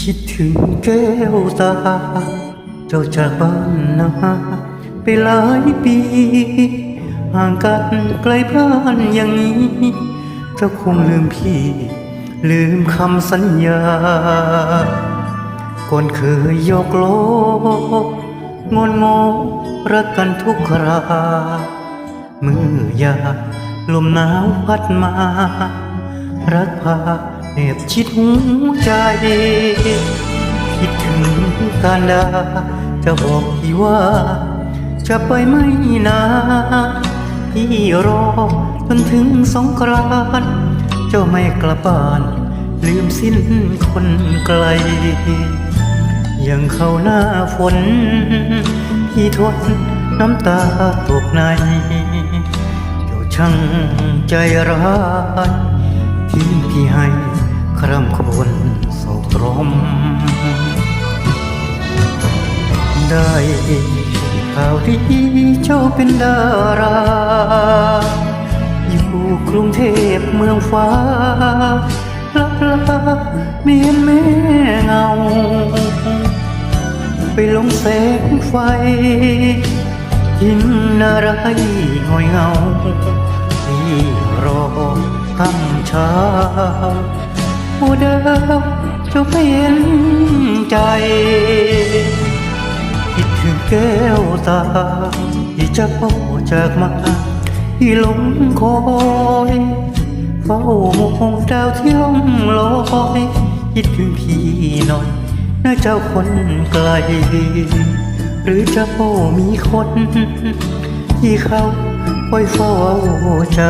คิดถึงแก้วตา เจ้าจากบ้านนาไปหลายปี ห่างกันไกลบ้านอย่างนี้ เจ้าคงลืมพี่ ลืมคำสัญญา ก่อนเคยยกโลกงอนงอรักกันทุกครา เมื่อยาลมหนาวพัดมา รักพา แอบชิดหัวใจ คิดถึงการดาจะบอกพี่ว่า จะไปไม่นานพี่รอจนถึงสงกรานต์เจ้าไม่กลับบ้าน ลืมสิ้นคนไกล ยังเข้าหน้าฝน พี่ทนน้ำตาตกในเจ้าช่างใจร้ายทิ้งพี่ให้ คร่ำคนโศกตรม ได้ข่าวดีเจ้าเป็นดารา อยู่กรุงเทพเมืองฟ้าลับลาเมียนแม่เงา ไปลงแสงไฟยินอะไรหอยเงาที่รอคำเช้า โอ้ดาวเจ้าเป็นใจ คิดถึงแก้วตาที่จะพ่อจากมาที่หลงคอยเฝ้ามองดาวที่ล่องลอยคิดถึงพี่หน่อยนะเจ้าคนไกล หรือจะพ่อมีคน ที่เขาคอยเฝ้าใจ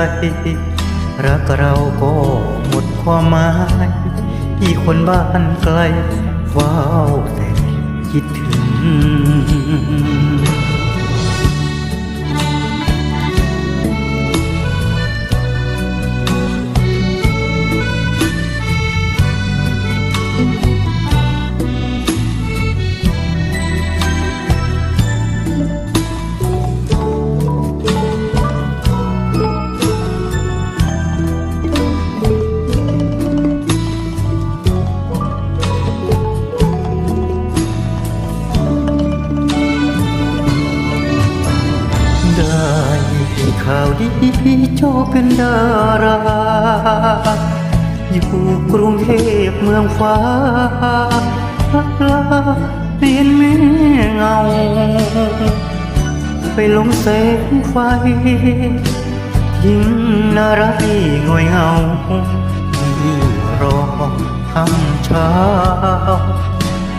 รักเราก็หมดความหมายพี่คนบ้านไกลเฝ้าแต่คิดถึง ดีเจ้าเป็นดารา อยู่กรุงเทพเมืองฟ้าลักลาเปลี่ยนแม่เงา ไปลงแสงไฟทิ้งอะไรงอยเงาที่รอคำเช้า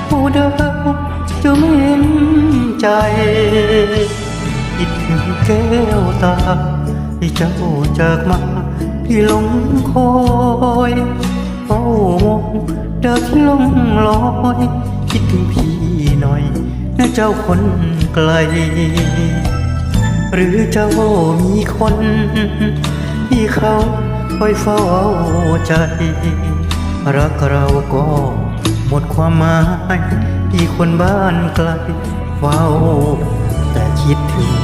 ผู้เดาวจะไม่เห็นใจ ก้วตาที่เจ้าจากมาที่หลงคอยเฝ้ามองดาวที่ลงลอย คิดถึงพี่หน่อยนะเจ้าคนไกล หรือเจ้ามีคน ที่เขาคอยเฝ้าใจ รักเราก็หมดความหมายที่คนบ้านไกลเฝ้า แต่คิดถึง